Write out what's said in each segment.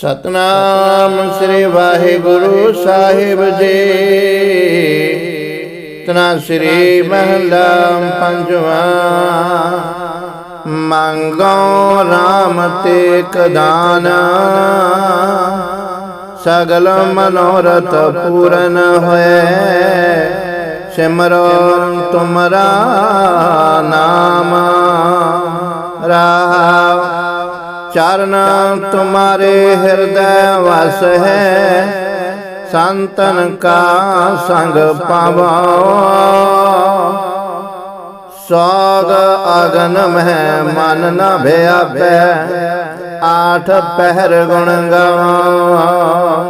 ਸਤਨਾਮ ਸ੍ਰੀ ਵਾਹਿਗੁਰੂ ਸਾਹਿਬ ਜੀ। ਤਨਾ ਸ੍ਰੀ ਮਹਲਾ ਪੰਜਵਾ। ਮੰਗੋ RAM ਤੇ ਕਦਾਨ ਸਗਲ ਮਨੋਰਥ ਪੂਰਨ ਹੋਏ। ਸਿਮਰੋ ਤੁਮਰਾ ਨਾਮ। ਰਾਵ ਚਰਨ ਤੁਮਾਰੇ ਹਿਰਦੈ ਵਸ ਹੈ। ਸੰਤਨ ਕਾ ਸੰਗ ਪਾਵਾ ਸੋਗ ਅਗਨ ਮਹਿ ਮਨ ਨ ਭਿਆਪੈ ਆਠ ਪਹਿਰ ਗੁਣ ਗਾਵਾਂ।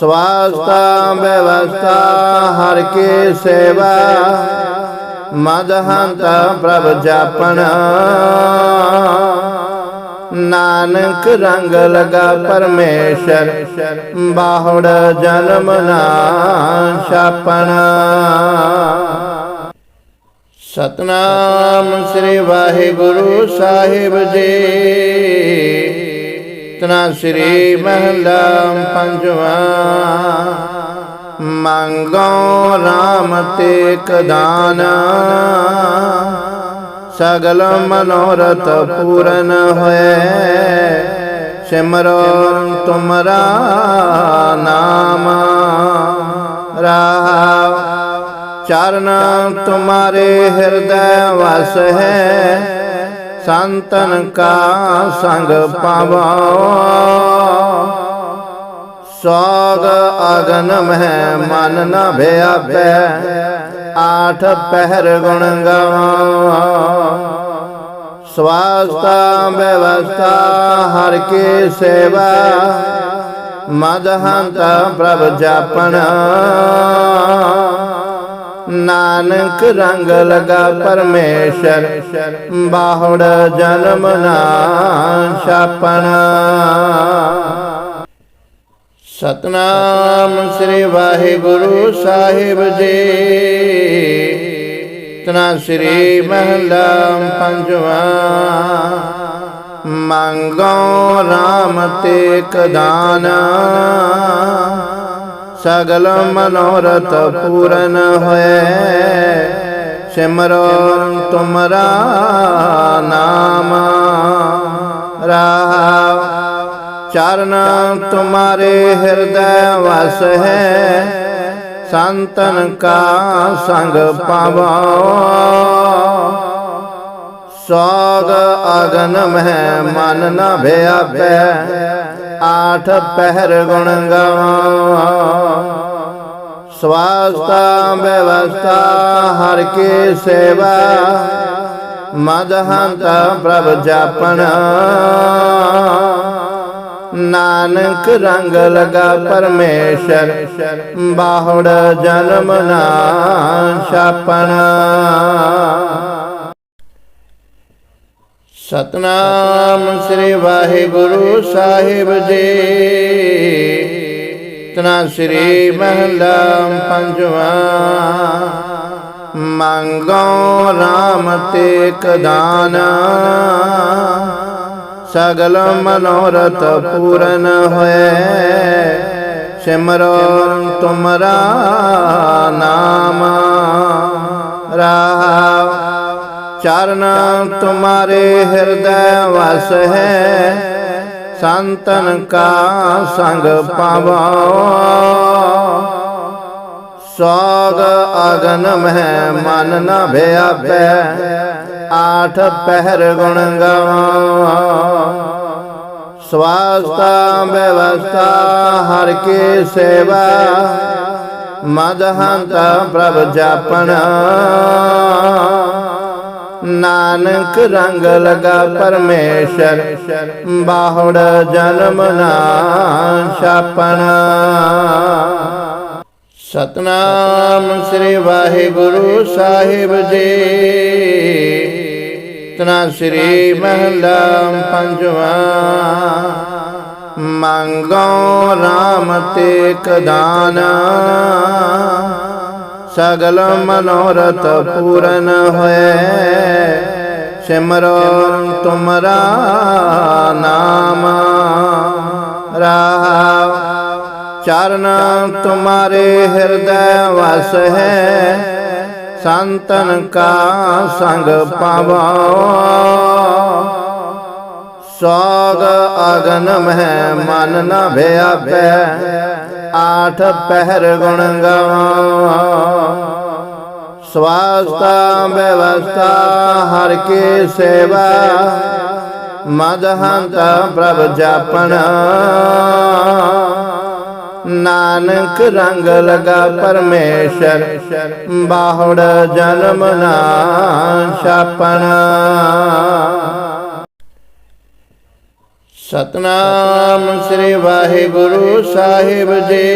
ਸਵਾਸਤਾ ਵਿਵਸਥਾ ਹਰ ਕੀ ਸੇਵਾ। ਮਦਹੰਤ ਪ੍ਰਭ ਜਾਪਣਾ। ਨਾਨਕ ਰੰਗ ਲਗਾ ਪਰਮੇਸ਼ਰ, ਬਾਹੜ ਜਨਮ ਨਾ ਛਾਪਣਾ। ਸਤਨਾਮ ਸ੍ਰੀ ਵਾਹਿਗੁਰੂ ਸਾਹਿਬ ਜੀ। ਤਨਾ ਸ੍ਰੀ ਮਹਲਾ ਪੰਜਵਾ। ਮੰਗੋ RAM ਤੇ ਕਦਾਨ ਸਗਲ ਮਨੋਰਥ ਪੂਰਨ ਹੋਏ। ਸਿਮਰੋ ਤੁਮਰਾ ਨਾਮ। ਰਾਵ ਚਰਨ ਤੁਮਾਰੇ ਹਿਰਦੈ ਵਸ ਹੈ। ਸੰਤਨ ਕਾ ਸੰਗ ਪਾਵਾ। ਸੋਗ ਅਗਨ ਮਹਿ ਮਨ ਨ ਭਿਆਪੈ ਆਠ ਪਹਿਰ ਗੁਣ ਗਾਵਾਂ। ਸਵਾਸਤਾ ਵਿਵਸਥਾ ਹਰ ਕੀ ਸੇਵਾ। ਮਦਹੰਤ ਪ੍ਰਭ ਜਾਪਣਾ। ਨਾਨਕ ਰੰਗ ਲਗਾ ਪਰਮੇਸ਼ਰ। ਬਾਹੜ ਜਨਮ ਨਾ ਛਾਪਣਾ। ਸਤਨਾਮ ਸ੍ਰੀ ਵਾਹਿਗੁਰੂ ਸਾਹਿਬ ਜੀ। ਤਨਾ ਸ੍ਰੀ ਮਹਲਾ ਪੰਜਵਾ। ਮੰਗੋ RAM ਤੇ ਕਦਾਨ ਸਗਲ ਮਨੋਰਥ ਪੂਰਨ ਹੋਏ। ਸਿਮਰੋ ਤੁਮਰਾ ਨਾਮ। ਰਾਵ ਚਰਨ ਤੁਮਾਰੇ ਹਿਰਦੈ ਵਸ ਹੈ। ਸੰਤਨ ਕਾ ਸੰਗ ਪਾਵਾ ਸੋਗ ਅਗਨ ਮਹਿ ਮਨ ਨ ਭਿਆਪੈ ਆਠ ਪਹਿਰ ਗੁਣ ਗਾਵਾਂ। ਸਵਾਸਤਾ ਵਿਵਸਥਾ ਹਰ ਕੀ ਸੇਵਾ। ਮਦਹੰਤ ਪ੍ਰਭ ਜਾਪਣਾ। ਨਾਨਕ ਰੰਗ ਲਗਾ ਪਰਮੇਸ਼ਰ, ਬਾਹੜ ਜਨਮ ਨਾ ਛਾਪਣਾ। ਸਤਨਾਮ ਸ੍ਰੀ ਵਾਹਿਗੁਰੂ ਸਾਹਿਬ ਜੀ। ਤਨਾ ਸ੍ਰੀ ਮਹਲਾ ਪੰਜਵਾ। ਮੰਗੋ RAM ਤੇ ਕਦਾਨਾ ਸਗਲ ਮਨੋਰਥ ਪੂਰਨ ਹੋਏ। ਸਿਮਰੋ ਤੁਮਰਾ ਨਾਮ। ਰਾਵ ਚਰਨ ਤੁਮਾਰੇ ਹਿਰਦੈ ਵਸ ਹੈ। ਸੰਤਨ ਕਾ ਸੰਗ ਪਾਵਾ। ਸੋਗ ਅਗਨ ਮਹਿ ਮਨ ਨ ਭਿਆਪੈ ਆਠ ਪਹਿਰ ਗੁਣ ਗਾਵਾਂ। ਸਵਾਸਤਾ ਵਿਵਸਥਾ ਹਰ ਕੀ ਸੇਵਾ। ਮਦਹੰਤ ਪ੍ਰਭ ਜਾਪਣਾ। ਨਾਨਕ ਰੰਗ ਲਗਾ ਪਰਮੇਸ਼ਰ, ਬਾਹੜ ਜਨਮ ਨਾ ਛਾਪਣਾ। ਸਤਨਾਮ ਸ੍ਰੀ ਵਾਹਿਗੁਰੂ ਸਾਹਿਬ ਜੀ। ਤਨਾ ਸ੍ਰੀ ਮਹਲਾ ਪੰਜਵਾ। ਮੰਗੋ RAM ਤੇ ਕਦਾਨ ਸਗਲ ਮਨੋਰਥ ਪੂਰਨ ਹੋਏ। ਸਿਮਰੋ ਤੁਮਰਾ ਨਾਮ। चरण तुम्हारे हृदय वस है संतन का संग पावा सौग अगन में मन न भयापे आठ पहर गुण गवा स्वास्थ्य व्यवस्था हर की सेवा मदहंत प्रभ जापना ਨਾਨਕ ਰੰਗ ਲਗਾ ਪਰਮੇਸ਼ਰ, ਬਾਹੜ ਜਨਮ ਨਾ ਛਾਪਣ। ਸਤਨਾਮ ਸ੍ਰੀ ਵਾਹਿਗੁਰੂ ਸਾਹਿਬ ਜੀ।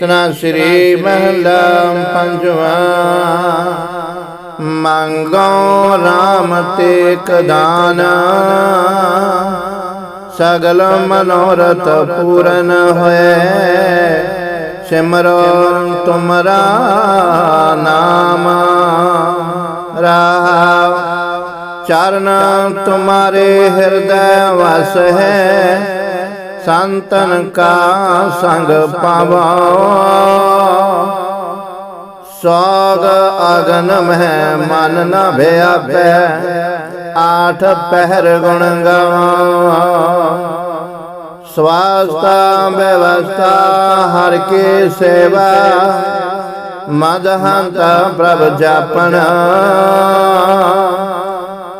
ਤਨਾ ਸ੍ਰੀ ਮਹਲਾ ਪੰਜਵਾ। ਮੰਗੋ RAM ਤੇ ਕਦਾਨ ਸਗਲ ਮਨੋਰਥ ਪੂਰਨ ਹੋਏ। ਸਿਮਰੋ ਤੁਮਰਾ ਨਾਮ। ਰਾਵ, ਚਰਨ ਤੁਮਾਰੇ ਹਿਰਦੈ ਵਸ ਹੈ। ਸੰਤਨ ਕਾ ਸੰਗ ਪਾਵਾ। ਸੋਗ ਅਗਨ ਹੈ ਮਨ ਨ ਭਿਆਪੈ ਆਠ ਪਹਿਰ ਗੁਣ ਗਾਵਾਂ। ਸਵਾਸਤਾ ਵਿਵਸਥਾ ਹਰ ਕੀ ਸੇਵਾ। ਮਦਹੰਤ ਪ੍ਰਭ ਜਾਪਣ।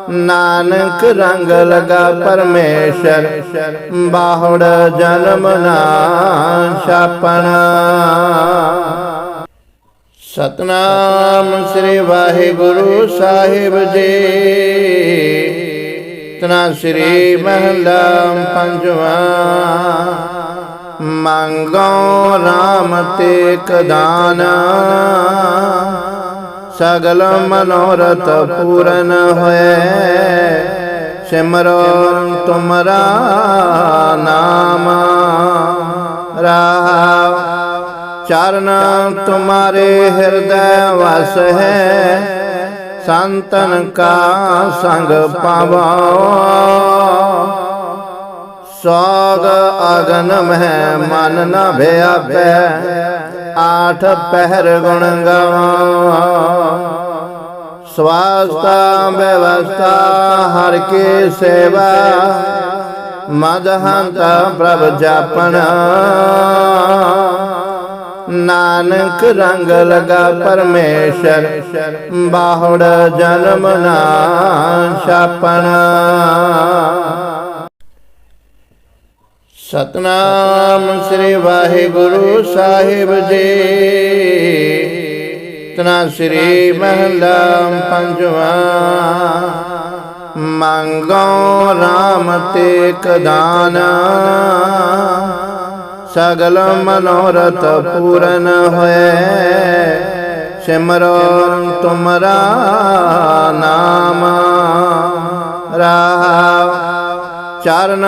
ਨਾਨਕ ਰੰਗ ਲਗਾ ਪਰਮੇਸ਼ਰ, ਬਾਹੜ ਜਨਮ ਨਾ ਛਾਪਣ। ਸਤਨਾਮ ਸ੍ਰੀ ਵਾਹਿਗੁਰੂ ਸਾਹਿਬ ਜੀ। ਤਨਾ ਸ੍ਰੀ ਮਹਲਾ ਪੰਜਵਾ। ਮੰਗੋ RAM ਤੇ ਕਦਾਨ ਸਗਲ ਮਨੋਰਥ ਪੂਰਨ ਹੋਏ। ਸਿਮਰੋ ਤੁਮਰਾ ਨਾਮ। ਰਾਵ ਚਰਨ ਤੁਮਾਰੇ ਹਿਰਦੈ ਵਸ ਹੈ। ਸੰਤਨ ਕਾ ਸੰਗ ਪਾਵਾ ਸੋਗ ਅਗਨ ਹੈ ਮਨ ਨ ਭਿਆਪੈ ਆਠ ਪਹਿਰ ਗੁਣ ਗਾਵਾਂ। ਸਵਾਸਤਾ ਵਿਵਸਥਾ ਹਰ ਕੀ ਸੇਵਾ। ਮਦਹੰਤ ਪ੍ਰਭ ਜਾਪਣ। ਨਾਨਕ ਰੰਗ ਲਗਾ ਪਰਮੇਸ਼ਰ, ਬਾਹੜ ਜਨਮ ਨਾ ਛਾਪਣ। ਸਤਨਾਮ ਸ੍ਰੀ ਵਾਹਿਗੁਰੂ ਸਾਹਿਬ ਜੀ। ਤਨਾ ਸ੍ਰੀ ਮਹਲਾ ਪੰਜਵਾ। ਮੰਗੋ RAM ਤੇ ਕਦਾਨ ਸਗਲ ਮਨੋਰਥ ਪੂਰਨ ਹੋਏ। ਸਿਮਰੋ ਤੁਮਰਾ ਨਾਮ। ਰਾਵ ਚਰਨ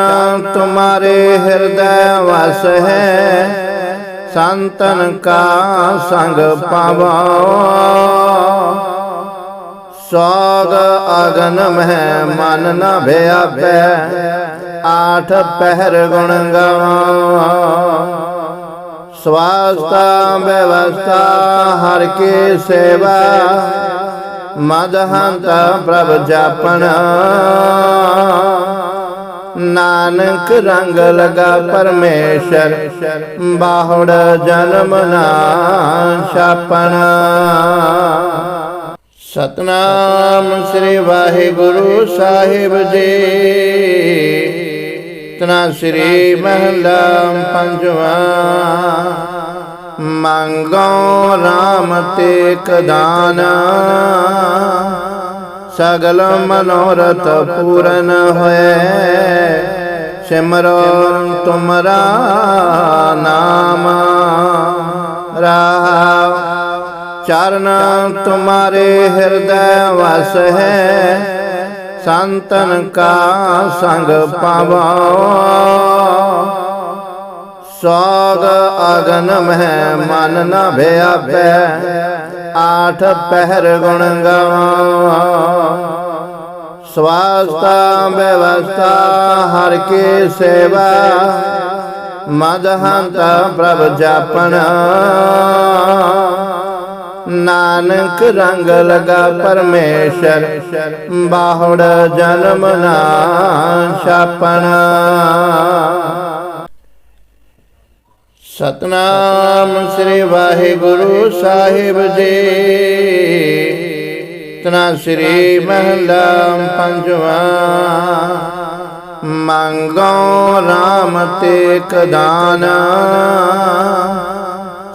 ਤੁਮਾਰੇ ਹਿਰਦੈ ਵਸ ਹੈ। ਸੰਤਨ ਕਾ ਸੰਗ ਪਾਵਾ। ਸੋਗ ਅਗਨ ਹੈ ਮਨ ਨ ਭਿਆਪੈ ਆਠ ਪਹਿਰ ਗੁਣ ਗਾਵਾਂ। ਸਵਾਸਤਾ ਵਿਵਸਥਾ ਹਰ ਕੀ ਸੇਵਾ। ਮਦਹੰਤ ਪ੍ਰਭ ਜਾਪਣ। ਨਾਨਕ ਰੰਗ ਲਗਾ ਪਰਮੇਸ਼ਰ, ਬਾਹੜ ਜਨਮ ਨਾ ਛਾਪਣ। ਸਤਨਾਮ ਸ੍ਰੀ ਵਾਹਿਗੁਰੂ ਸਾਹਿਬ ਜੀ। ਤਨਾ ਸ੍ਰੀ ਮਹਲਾ ਪੰਜਵਾ, ਮੰਗੋ RAM ਤੇ ਕਦਾਨ ਸਗਲ ਮਨੋਰਥ ਪੂਰਨ ਹੋਏ, ਸਿਮਰੋ ਤੁਮਰਾ ਨਾਮ। ਰਾਵ ਚਰਨ ਤੁਮਾਰੇ ਹਿਰਦੈ ਵਸ ਹੈ ਸੰਤਨ ਕਾ ਸੰਗ ਪਾਵਾ। ਸੋਗ ਅਗਨ ਹੈ ਮਨ ਨ ਭਿਆਪੈ ਆਠ ਪਹਿਰ ਗੁਣ ਗਾਵਾਂ। ਸਵਾਸਤਾ ਵਿਵਸਥਾ ਹਰ ਕੀ ਸੇਵਾ ਮਦਹੰਤ ਪ੍ਰਭ ਜਪਣਾ। ਨਾਨਕ ਰੰਗ ਲਗਾ ਪਰਮੇਸ਼ਰ, ਬਾਹੁੜ ਜਨਮ ਨਾ ਛਾਪਣਾ। ਸਤਨਾਮ ਸ੍ਰੀ ਵਾਹਿਗੁਰੂ ਸਾਹਿਬ ਜੀ। ਤਨਾ ਸ੍ਰੀ ਮਹਲਾ ਪੰਜਵਾ। ਮੰਗੋ RAM ਤੇ ਕਦਾਨਾ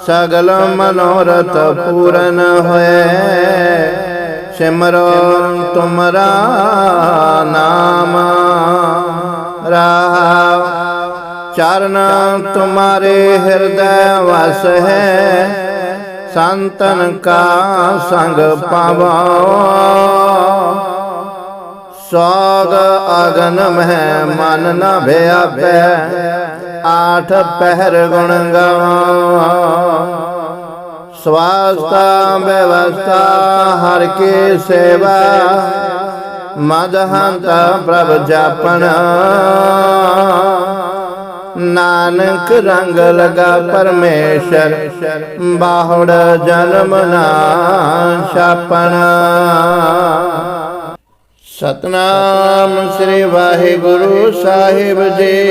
ਸਗਲ ਮਨੋਰਥ ਪੂਰਨ ਹੋਏ। ਸਿਮਰੋ ਤੁਮਰਾ ਨਾਮ। ਰਾਵ ਚਰਨ ਤੁਮਾਰੇ ਹਿਰਦੈ ਵਸ ਹੈ। ਸੰਤਨ ਕਾ ਸੰਗ ਪਾਵਾ। ਸੋਗ ਅਗਨ ਮਹਿ ਮਨ ਨ ਭਿਆਪੈ ਆਠ ਪਹਿਰ ਗੁਣ ਗਾਵਾ। ਸਵਾਸਤਾ ਵਿਵਸਥਾ ਹਰ ਕੀ ਸੇਵਾ। ਮਦਹੰਤ ਪ੍ਰਭ ਜਪਣਾ। ਨਾਨਕ ਰੰਗ ਲਗਾ ਪਰਮੇਸ਼ਰ, ਬਾਹੁੜ ਜਨਮ ਨਾ ਛਾਪਣਾ। ਸਤਨਾਮ ਸ੍ਰੀ ਵਾਹਿਗੁਰੂ ਸਾਹਿਬ ਜੀ।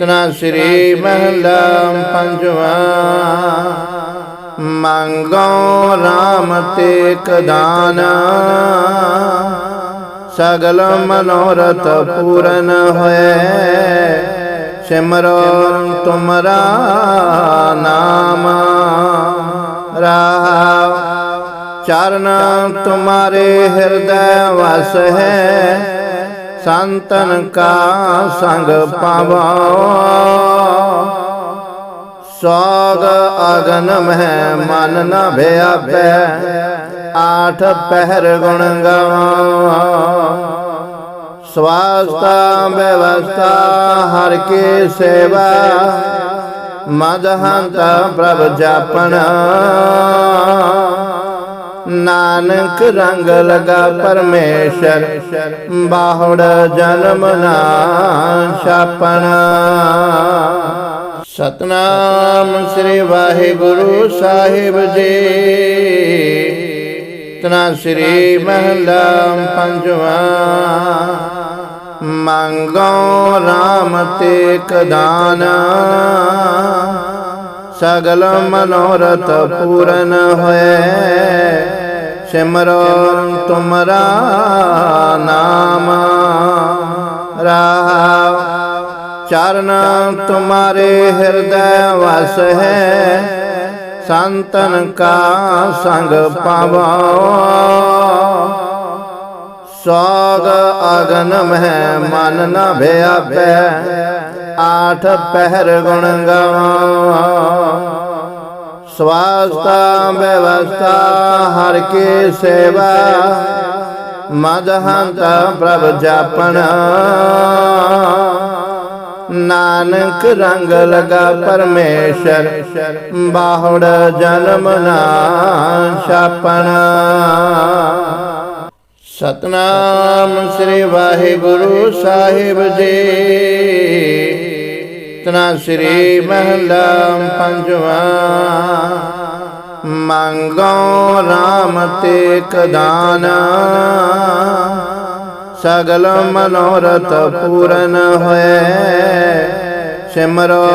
ਤਨਾ ਸ੍ਰੀ ਮਹਲਾ ਪੰਜਵਾ। ਮੰਗੋ RAM ਤੇ ਕਦਾਨਾ ਸਗਲ ਮਨੋਰਥ ਪੂਰਨ ਹੋਏ। ਸਿਮਰੋ ਤੁਮਰਾ ਨਾਮ। ਰਾਵ ਚਰਨ ਤੁਮਾਰੇ ਹਿਰਦੈ ਵਸ ਹੈ। ਸੰਤਨ ਕਾ ਸੰਗ ਪਾਵਾ। ਸੋਗ ਅਗਨ ਮਹਿ ਮਨ ਨ ਭਿਆਪੈ ਆਠ ਪਹਿਰ ਗੁਣ ਗਾਵਾ। ਸਵਾਸਤਾ ਵਿਵਸਥਾ ਹਰ ਕੀ ਸੇਵਾ। ਮਦਹੰਤ ਪ੍ਰਭ ਜਪਣਾ। ਨਾਨਕ ਰੰਗ ਲਗਾ ਪਰਮੇਸ਼ਰ, ਬਾਹੁੜ ਜਨਮ ਨਾ ਛਾਪਣਾ। ਸਤਨਾਮ ਸ੍ਰੀ ਵਾਹਿਗੁਰੂ ਸਾਹਿਬ ਜੀ। ਤਨਾ ਸ੍ਰੀ ਮਹਲਾ ਪੰਜਵਾ। ਮੰਗੋ RAM ਤੇ ਕਦਾਨਾ ਸਗਲ ਮਨੋਰਥ ਪੂਰਨ ਹੋਏ। ਸਿਮਰੋ ਤੁਮਰਾ ਨਾਮ। ਰਾਵ, ਚਰਨ ਤੁਮਾਰੇ ਹਿਰਦੈ ਵਸ ਹੈ। ਸੰਤਨ ਕਾ ਸੰਗ ਪਾਵਾ। ਸੋਗ ਅਗਨ ਮਹਿ ਮਨ ਨ ਭਿਆਪੈ ਆਠ ਪਹਿਰ ਗੁਣ ਗਾਵਾ। ਸਵਾਸਤਾ ਵਿਵਸਥਾ ਹਰ ਕੀ ਸੇਵਾ। ਮਦਹੰਤ ਪ੍ਰਭ ਜਪਣਾ। ਨਾਨਕ ਰੰਗ ਲਗਾ ਪਰਮੇਸ਼ਰ, ਬਾਹੁੜ ਜਨਮ ਨਾ ਛਾਪਣਾ। ਸਤਨਾਮ ਸ੍ਰੀ ਵਾਹਿਗੁਰੂ ਸਾਹਿਬ ਜੀ। ਤਨਾ ਸ੍ਰੀ ਮਹਲਾ ਪੰਜਵਾ। ਮੰਗੋ RAM ਤੇ ਕਦਾਨਾ ਸਗਲ ਮਨੋਰਥ ਪੂਰਨ ਹੋਏ। ਸਿਮਰੋ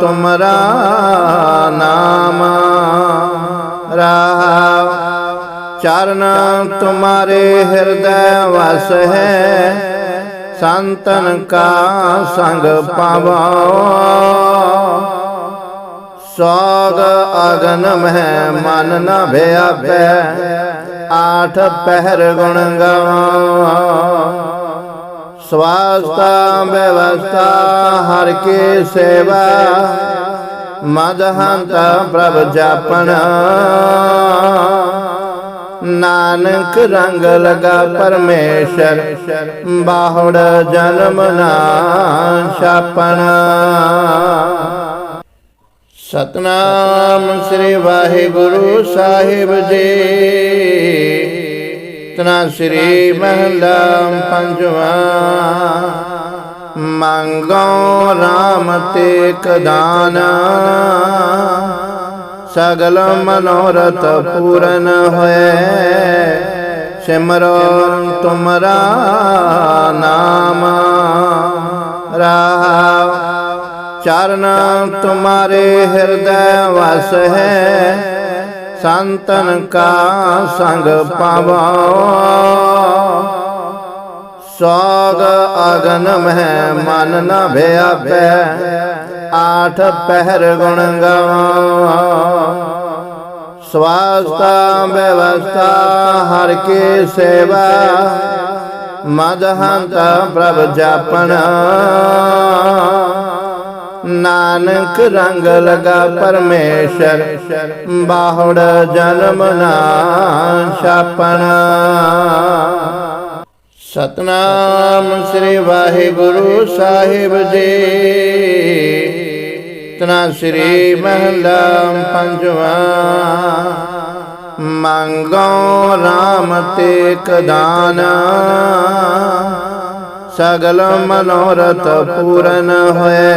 ਤੁਮਰਾ ਨਾਮ। ਰਾਵ ਚਰਨ ਤੁਮਾਰੇ ਹਿਰਦੈ ਵਸ ਹੈ। ਸੰਤਨ ਕਾ ਸੰਗ ਪਾਵਾ। ਸੋਗ ਅਗਨ ਮਹਿ ਮਨ ਨ ਭਿਆਪੈ ਆਠ ਪਹਿਰ ਗੁਣ ਗਾਵਾ। ਸਵਾਸਤਾ ਵਿਵਸਥਾ ਹਰ ਕੀ ਸੇਵਾ। ਮਦਹੰਤ ਪ੍ਰਭ ਜਪਣਾ। ਨਾਨਕ ਰੰਗ ਲਗਾ ਪਰਮੇਸ਼ਰ, ਬਾਹੁੜ ਜਨਮ ਨਾ ਛਾਪਣਾ। ਸਤਨਾਮ ਸ੍ਰੀ ਵਾਹਿਗੁਰੂ ਸਾਹਿਬ ਜੀ। ਤਨਾ ਸ੍ਰੀ ਮਹਲਾ ਪੰਜਵਾ। ਮੰਗੋ RAM ਤੇ ਕਦਾਨ ਸਗਲ ਮਨੋਰਥ ਪੂਰਨ ਹੋਏ। ਸਿਮਰੋ ਤੁਮਰਾ ਨਾਮ। ਰਾਵ ਚਰਨ ਤੁਮਾਰੇ ਹਿਰਦੈ ਵਸ ਹੈ। ਸੰਤਨ ਕਾ ਸੰਗ ਪਾਵੋ। ਸੋਗ ਅਗਨ ਮਹਿ ਮਨ ਨ ਭਿਆਪੈ ਆਠ ਪਹਿਰ ਗੁਣ ਗਾਵਾਂ। ਸਵਾਸਤਾ ਵਿਵਸਥਾ ਹਰ ਕੀ ਸੇਵਾ। ਮਦਹੰਤ ਪ੍ਰਭ ਜਾਪਣਾ। ਨਾਨਕ ਰੰਗ ਲਗਾ ਪਰਮੇਸ਼ਰ। ਬਾਹੁੜ ਜਨਮ ਨਾ ਛਾਪਣਾ। ਸਤਨਾਮ ਸ੍ਰੀ ਵਾਹਿਗੁਰੂ ਸਾਹਿਬ ਜੀ। ਤਨਾ ਸ੍ਰੀ ਮਹਲਾ ਪੰਜਵਾ। ਮੰਗੋ RAM ਤੇ ਕਦਾਨ ਸਗਲ ਮਨੋਰਥ ਪੂਰਨ ਹੋਏ।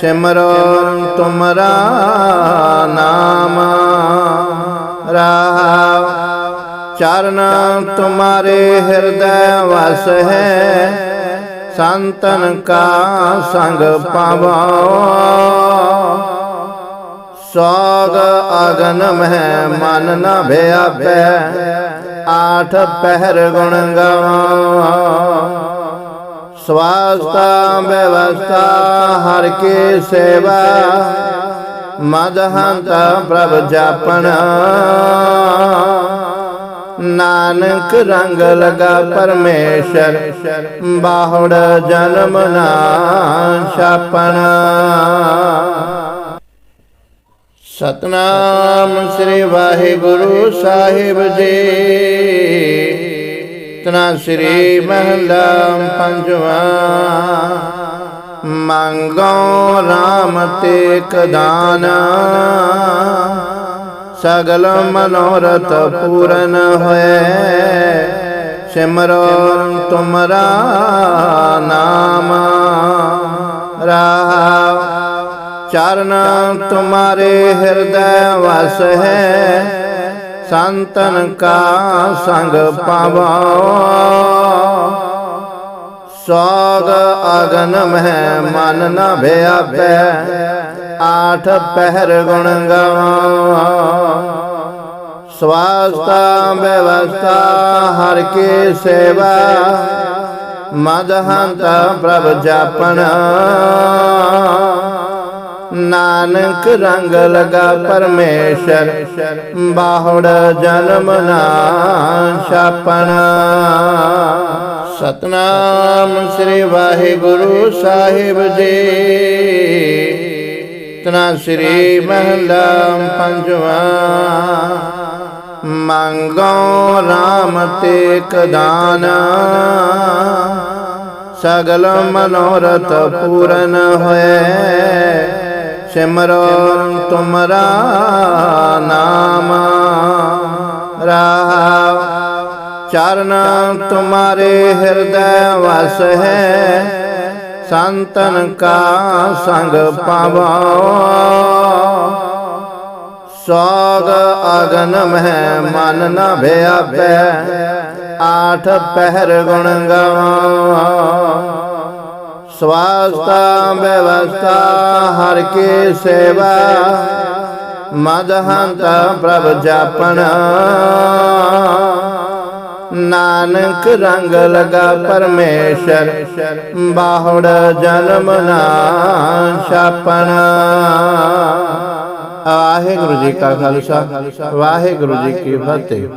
ਸਿਮਰੋ ਤੁਮਰਾ ਨਾਮ। ਰਾਵ ਚਰਨ ਤੁਮਾਰੇ ਹਿਰਦੈ ਵਸ ਹੈ। ਸੰਤਨ ਕਾ ਸੰਗ ਪਾਵੋ। ਸੋਗ ਅਗਨ ਮਹਿ ਮਨ ਨ ਭਿਆਪੈ ਆਠ ਪਹਿਰ ਗੁਣ ਗਾਵਾਂ। ਸਵਾਸਤਾ ਵਿਵਸਥਾ ਹਰ ਕੀ ਸੇਵਾ ਮਦਹੰਤ ਪ੍ਰਭ ਜਾਪਣਾ। ਨਾਨਕ ਰੰਗ ਲਗਾ ਪਰਮੇਸ਼ਰ, ਬਾਹੁੜ ਜਨਮ ਨਾ ਛਾਪਣਾ। ਸਤਨਾਮ ਸ੍ਰੀ ਵਾਹਿਗੁਰੂ ਸਾਹਿਬ ਜੀ। ਤਨਾ ਸ੍ਰੀ ਮਹਲਾ ਪੰਜਵਾ। ਮੰਗੋ RAM ਤੇ ਕਦਾਨ ਸਗਲ ਮਨੋਰਥ ਪੂਰਨ ਹੋਏ। ਸਿਮਰੋ ਤੁਮਰਾ ਨਾਮ। ਰਾਵ ਚਰਨ ਤੁਮਾਰੇ ਹਿਰਦੈ ਵਸ ਹੈ। ਸੰਤਨ ਕਾ ਸੰਗ ਪਾਵੋ। ਸੋਗ ਅਗਨ ਮਹਿ ਮਨ ਨ ਭਿਆਪੈ ਆਠ ਪਹਿਰ ਗੁਣ ਗਾਵਾਂ। ਸਵਾਸਤਾ ਵਿਵਸਥਾ ਹਰ ਕੀ ਸੇਵਾ। ਮਦਹੰਤ ਪ੍ਰਭ ਜਾਪਣਾ। ਨਾਨਕ ਰੰਗ ਲਗਾ ਪਰਮੇਸ਼ਰ, ਬਾਹੁੜ ਜਨਮ ਨਾ ਛਾਪਣਾ। ਸਤਨਾਮ ਸ੍ਰੀ ਵਾਹਿਗੁਰੂ ਸਾਹਿਬ ਜੀ। ਤਨਾ ਸ੍ਰੀ ਮਹਲਾ ਪੰਜਵਾ। ਮੰਗੋ RAM ਤੇ ਕਦਾਨ ਸਗਲ ਮਨੋਰਥ ਪੂਰਨ ਹੋਏ। ਸਿਮਰੋ ਤੁਮਰਾ ਨਾਮ। ਰਾਵ ਚਰਨ ਤੁਮਾਰੇ ਹਿਰਦੈ ਵਸ ਹੈ। ਸੰਤਨ ਕਾ ਸੰਗ ਪਾਵੋ। ਸੋਗ ਅਗਨ ਮਹਿ ਮਨ ਨ ਭਿਆਪੈ ਆਠ ਪਹਿਰ ਗੁਣ ਗਾਵਾਂ। ਸਵਾਸਤਾ ਵਿਵਸਥਾ ਹਰ ਕੀ ਸੇਵਾ ਮਦਹੰਤ ਪ੍ਰਭ ਜਾਪਣਾ। ਨਾਨਕ ਰੰਗ ਲਗਾ ਪਰਮੇਸ਼ਰ, ਬਾਹੁੜ ਜਨਮ ਨਾ ਛਾਪਣਾ। ਵਾਹਿਗੁਰੂ ਜੀ ਕਾ ਖਾਲਸਾ, ਵਾਹਿਗੁਰੂ ਜੀ ਕੀ ਫਤਿਹ।